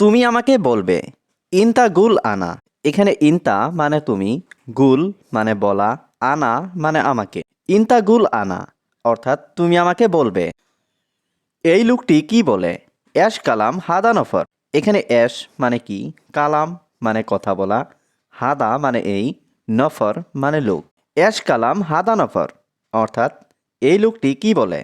তুমি আমাকে বলবে, ইনতা গুল আনা। এখানে ইনতা মানে তুমি, গুল মানে বলা, আনা মানে আমাকে। ইনতা গুল আনা, অর্থাৎ তুমি আমাকে বলবে। এই লোকটি কি বলে? অ্যাশ কালাম হাদা নফর। এখানে অ্যাশ মানে কি? কালাম মানে কথা বলা, হাদা মানে এই, নফর মানে লোক। অ্যাশ কালাম হাদা নফর। অর্থাৎ এই লোকটি কি বলে?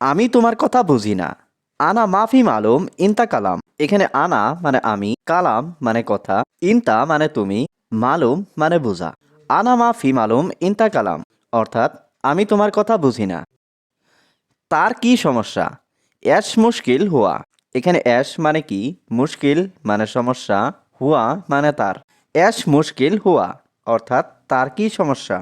আমি তোমার কথা বুঝি না। আনা মাফি মালুম ইনতা কালাম। এখানে আনা মানে আমি, কালাম মানে কথা, ইনতা মানে তুমি, মালুম মানে বুঝা। আনা মাফি মালুম, ইনতা কালাম, অর্থাৎ আমি তোমার কথা বুঝি না। তার কি সমস্যা? অ্যাশ মুশকিল হুয়া। এখানে অ্যাশ মানে কি? মুশকিল মানে সমস্যা, হুয়া মানে তার। অ্যাশ মুশকিল হুয়া, অর্থাৎ তার কি সমস্যা?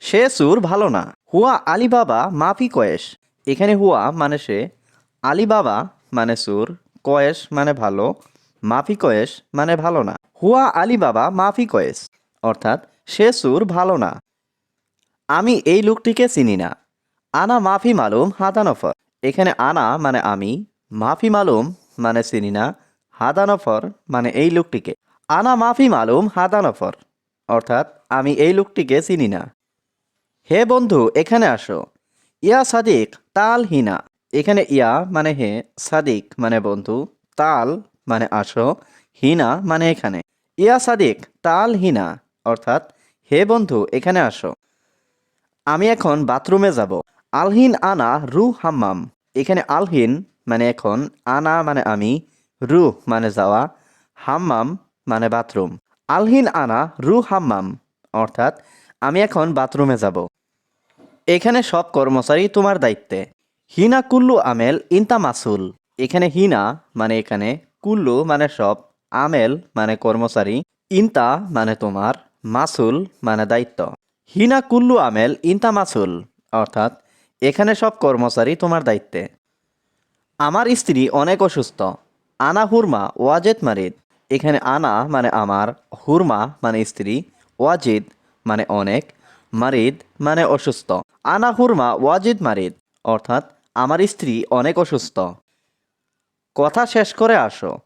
সে সুর ভালো না। হুয়া আলিবাবা মাফি কয়েস এখানে হুয়া মানে সে, আলিবাবা মানে সুর কয়েস মানে ভালো, মাফি কয়েস মানে ভালো না। হুয়া আলিবাবা মাফি কয়েস অর্থাৎ সে সুর ভালো না। আমি এই লোকটিকে চিনি না। আনা মাফি মালুম হাদানফর। এখানে আনা মানে আমি, মাফি মালুম মানে চিনি না, হাদানফর মানে এই লোকটিকে। আনা মাফি মালুম হাদানফর, অর্থাৎ আমি এই লোকটিকে চিনি না। হে বন্ধু, এখানে আসো। ইয়া সাদিক, তাল হিনা। এখানে ইয়া মানে হে, সাদিক মানে বন্ধু, তাল মানে আসো, হিনা মানে এখানে। ইয়া সাদিক, তাল হিনা, অর্থাৎ হে বন্ধু, এখানে আসো। আমি এখন বাথরুমে যাব। আলহিন আনা রু হাম্মাম। এখানে আলহিন মানে এখন, আনা মানে আমি, রু মানে যাওয়া, হাম্মাম মানে বাথরুম। আলহিন আনা রু হাম্মাম, অর্থাৎ আমি এখন বাথরুমে যাব। এখানে সব কর্মচারী তোমার দায়িত্বে। হিনা, কুল্লু, আমেল, ইনতা, মাসুল। এখানে হিনা মানে এখানে, কুল্লু মানে সব, আমেল মানে কর্মচারী, ইনতা মানে তোমার, মাসুল মানে দায়িত্ব। হিনা, কুল্লু, আমেল, ইনতা, মাসুল, অর্থাৎ এখানে সব কর্মচারী তোমার দায়িত্বে। আমার স্ত্রী অনেক অসুস্থ। আনা হুরমা, ওয়াজেদ মারিদ। এখানে আনা মানে আমার, হুরমা মানে স্ত্রী, ওয়াজিদ মানে অনেক, মারিদ মানে অসুস্থ। আনা, হুরমা, ওয়াজিদ মারিদ, অর্থাৎ আমার স্ত্রী অনেক অসুস্থ। কথা শেষ করে আসো।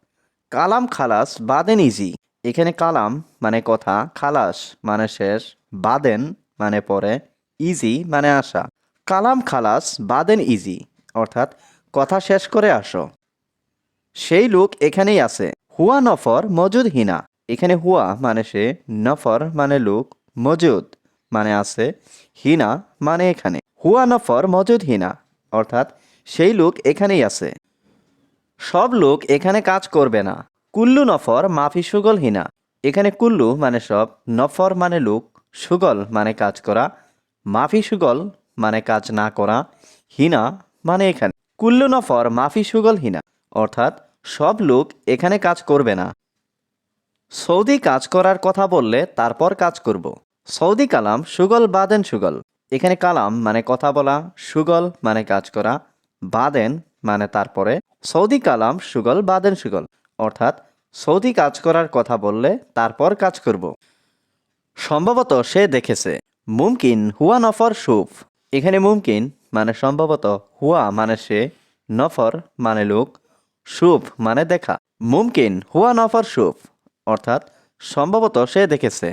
কালাম খালাস বাদেন ইজি। এখানে কালাম মানে কথা, খালাস মানে শেষ, বাদেন মানে পরে, ইজি মানে আসা। কালাম খালাস বাদেন ইজি, অর্থাৎ কথা শেষ করে আসো। সেই লোক এখানেই আছে। হুয়া নফর মজুদ হিনা। এখানে হুয়া মানে সে, নফর মানে লোক, মজুদ মানে আছে, হিনা মানে এখানে। হুয়া নফর মজুদ হিনা। অর্থাৎ সেই লোক এখানেই আছে। সব লোক এখানে কাজ করবে না। কুল্লু নফর মাফি সুগল হিনা। এখানে কুল্লু মানে সব, নফর মানে লোক, সুগল মানে কাজ করা, মাফি সুগল মানে কাজ না করা, হিনা মানে এখানে। কুল্লু নফর মাফি সুগল হিনা। অর্থাৎ সব লোক এখানে কাজ করবে না। সৌদি কাজ করার কথা বললে তারপর কাজ করব। সৌদি কালাম সুগল বাদেন সুগল। এখানে কালাম মানে কথা বলা, সুগল মানে কাজ করা, বাদেন মানে তারপরে, সৌদি কালাম সুগল, বাদেন সুগল। অর্থাৎ, সৌদি কাজ করার কথা বললে তারপর কাজ করব। সম্ভবত সে দেখেছে, মুমকিন হুয়া নফর সুফ। এখানে মুমকিন মানে সম্ভবত হুয়া মানে সে, নফর মানে লোক, সুফ মানে দেখা। মুমকিন হুয়া নফর সুফ। অর্থাৎ, সম্ভবত সে দেখেছে,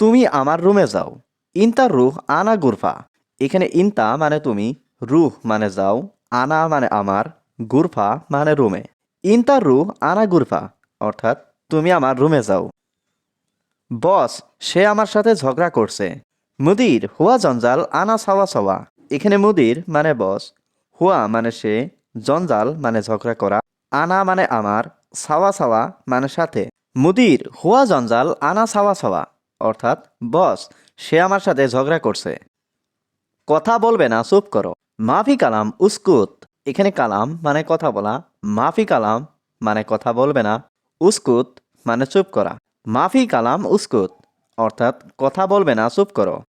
তুমি আমার রুমে যাও। ইনতা রুহ, আনা গুরফা। এখানে ইনতা মানে তুমি, রুহ মানে যাও, আনা মানে আমার, গুরফা মানে রুমে। ইনতা রুহ, আনা গুরফা, অর্থাৎ তুমি আমার রুমে যাও। বস, সে আমার সাথে ঝগড়া করছে। মুদির, হুয়া জঞ্জাল, আনা সাওয়া সাওয়া। এখানে মুদির মানে বস, হুয়া মানে সে, জঞ্জাল মানে ঝগড়া করা, আনা মানে আমার, সাওয়া সাওয়া মানে সাথে। মুদির, হুয়া জঞ্জাল, আনা সাওয়া সাওয়া, অর্থাৎ বস সে আমার সাথে ঝগড়া করছে। কথা বলবে না, চুপ করো। মাফি কালাম, উস্কুত। এখানে কালাম মানে কথা বলা। মাফি কালাম মানে কথা বলবে না। উস্কুত মানে চুপ করা। মাফি কালাম, উস্কুত। অর্থাৎ কথা বলবে না, চুপ করো।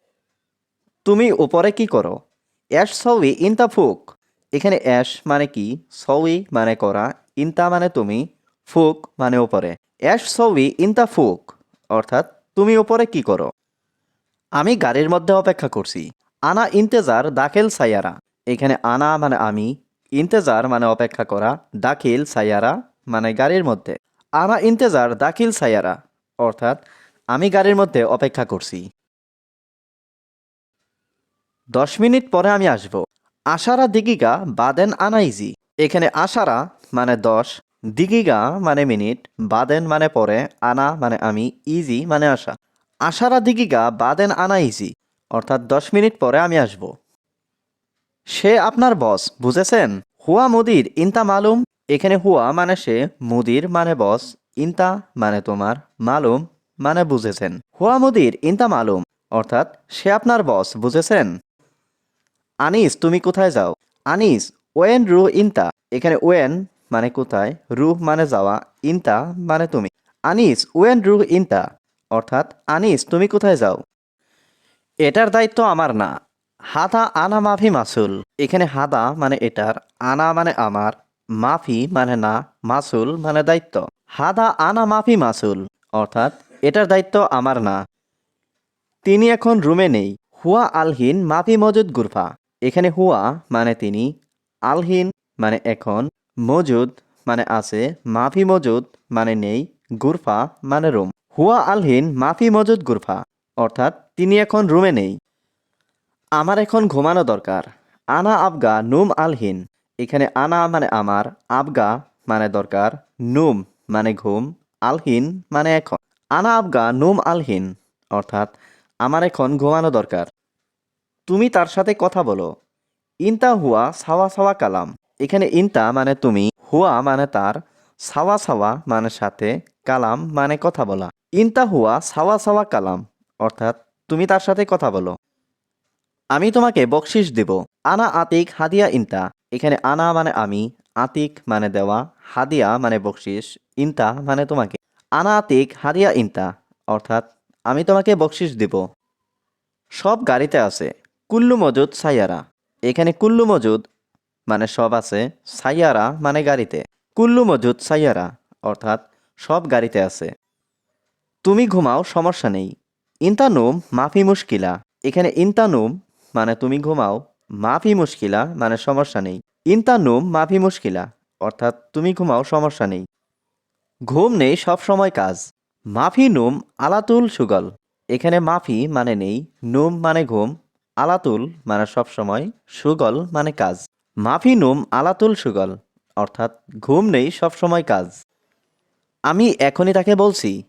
তুমি উপরে কি করো? অ্যাশ সউই ইনতা, ফুক। এখানে অ্যাশ মানে কি? সউই মানে করা। ইনতা মানে তুমি। ফুক মানে উপরে। অ্যাশ সউই ইনতা, ফুক। অর্থাৎ তুমি উপরে কি করো? আমি গাড়ির মধ্যে অপেক্ষা করছি। আনা ইন্তেজার, দাখিল সাইয়ারা। এখানে আনা মানে আমি, ইন্তেজার মানে অপেক্ষা করা, দাখিল সাইয়ারা মানে গাড়ির মধ্যে। আনা ইন্তেজার, দাখিল সাইয়ারা, অর্থাৎ আমি গাড়ির মধ্যে অপেক্ষা করছি। দশ মিনিট পরে আমি আসব। আশারা দিগিগা বাদেন আনা ইজি এখানে আশারা মানে দশ, দিগিগা মানে মিনিট, বাদেন মানে পরে, আনা মানে আমি, ইজি মানে আসা আশারা দিগিগা বাদেন আনা ইজি অর্থাৎ দশ মিনিট পরে আমি আসব। সে আপনার বস, বুঝেছেন? হুয়া মুদির, ইনতা মালুম? এখানে হুয়া মানে সে, মুদির মানে বস, ইনতা মানে তোমার, মালুম মানে বুঝেছেন। হুয়া মুদির, ইনতা মালুম, অর্থাৎ সে আপনার বস, বুঝেছেন? আনিস, তুমি কোথায় যাও? আনিস, ওয়েন রু ইনতা। এখানে ওয়েন মানে কোথায়, রুহ মানে যাওয়া, ইনতা মানে তুমি। আনিস, ওয়েন রু ইনতা। অর্থাৎ, আনিস, তুমি কোথায় যাও? এটার দায়িত্ব আমার না। হাদা আনা মাফি মাসুল। এখানে হাদা মানে এটার, আনা মানে আমার, মাফি মানে না, মাসুল মানে দায়িত্ব। হাদা আনা মাফি মাসুল, অর্থাৎ, এটার দায়িত্ব আমার না। তিনি এখন রুমে নেই। হুয়া আলহিন মাফি মজুদ গুরফা। এখানে হুয়া মানে তিনি, আলহিন মানে এখন, মজুদ মানে আছে, মাফি মজুদ মানে নেই, গুরফা মানে রুম। হুয়া আলহিন মাফি মজুদ গুরফা। অর্থাৎ তিনি এখন রুমে নেই। আমার এখন ঘুমানো দরকার। আনা আবগা নুম আলহিন। এখানে আনা মানে আমার, আবগা মানে দরকার, নুম মানে ঘুম, আলহিন মানে এখন। আনা আবগা নুম আলহিন, অর্থাৎ আমার এখন ঘুমানো দরকার। তুমি তার সাথে কথা বলো। ইনতা হুয়া সাওয়া সাওয়া কালাম। এখানে ইনতা মানে তুমি, হুয়া মানে তার, সাওয়া সাওয়া মানে সাথে, কালাম মানে কথা বলা। ইনতা হুয়া সাওয়া সাওয়া কালাম, অর্থাৎ তুমি তার সাথে কথা বলো। আমি তোমাকে বকশিস দেব। আনা আতিক হাদিয়া ইনতা। এখানে আনা মানে আমি, আতিক মানে দেওয়া, হাদিয়া মানে বকশিস ইনতা মানে তোমাকে। আনা আতিক হাদিয়া ইনতা, অর্থাৎ আমি তোমাকে বকশিস দেব। সব গাড়িতে আছে, কুল্লু মজুদ সাইয়ারা। এখানে কুল্লু মজুদ মানে সব আছে, সাইয়ারা মানে গাড়িতে। কুল্লু মজুদ সাইয়ারা, অর্থাৎ সব গাড়িতে আছে। তুমি ঘুমাও, সমস্যা নেই। ইন্তানুম, মাফি মুশকিলা। এখানে ইন্তানুম মানে তুমি ঘুমাও, মাফি মুশকিলা মানে সমস্যা নেই। ইন্তানুম, মাফি মুশকিলা, অর্থাৎ তুমি ঘুমাও, সমস্যা নেই। ঘুম নেই, সব সময় কাজ। মাফি নুম, আলাতুল সুগল। এখানে মাফি মানে নেই, নুম মানে ঘুম, আলাতুল মানে সব সময়, সুগল মানে কাজ। মাফি নুম, আলাতুল সুগল, অর্থাৎ ঘুম নেই, সব সময় কাজ। আমি এখনই তাকে বলছি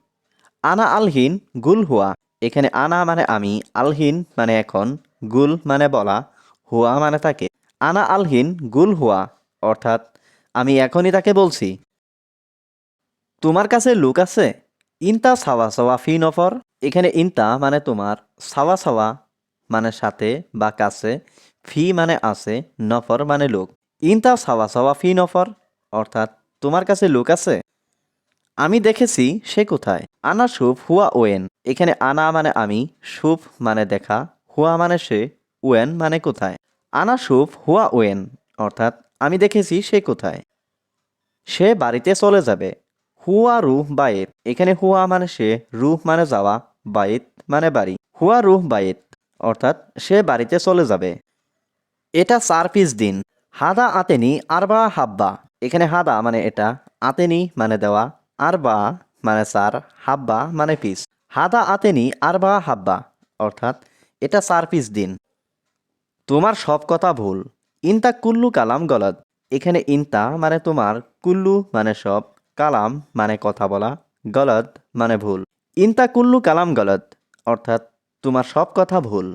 আনা আলহিন গুল হুয়া। এখানে আনা মানে আমি, আলহিন মানে এখন, গুল মানে বলা, হুয়া মানে তাকে। আনা আলহিন গুল হুয়া, অর্থাৎ আমি এখনই তাকে বলছি। তোমার কাছে লুক আছে? ইনতা সাওয়া সাওয়া ফি নফর। এখানে ইনতা মানে তোমার, সাওয়া সাওয়া মানে সাথে বা কাছে, ফি মানে আছে, নফর মানে লোক। ইনতা সাওয়া সাওয়া ফি নফর, অর্থাৎ তোমার কাছে লোক আছে? আমি দেখেছি সে কোথায়। আনা শুভ হুয়া ওয়েন। এখানে আনা মানে আমি, শুভ মানে দেখা, হুয়া মানে সে, ওয়েন মানে কোথায়। আনা শুভ হুয়া ওয়েন, অর্থাৎ আমি দেখেছি সে কোথায়। সে বাড়িতে চলে যাবে। হুয়া রুহ বাইত এখানে হুয়া মানে সে, রুহ মানে যাওয়া বাইত মানে বাড়ি। হুয়া রুহ বাইত অর্থাৎ সে বাড়িতে চলে যাবে। এটা চার পিস দিন। হাদা আতেনি আরবা হাব্বা। এখানে হাদা মানে এটা, আতেনি মানে দেওয়া আরবা মানে চার হাব্বা মানে পিস। হাদা আতেনি আরবা হাব্বা, অর্থাৎ এটা চার পিস দিন। তোমার সব কথা ভুল। ইনতা কুল্লু কালাম গলদ। এখানে ইনতা মানে তোমার, কুল্লু মানে সব, কালাম মানে কথা বলা, গলদ মানে ভুল। ইনতা কুল্লু কালাম গলদ, অর্থাৎ তোমার সব কথা ভুল।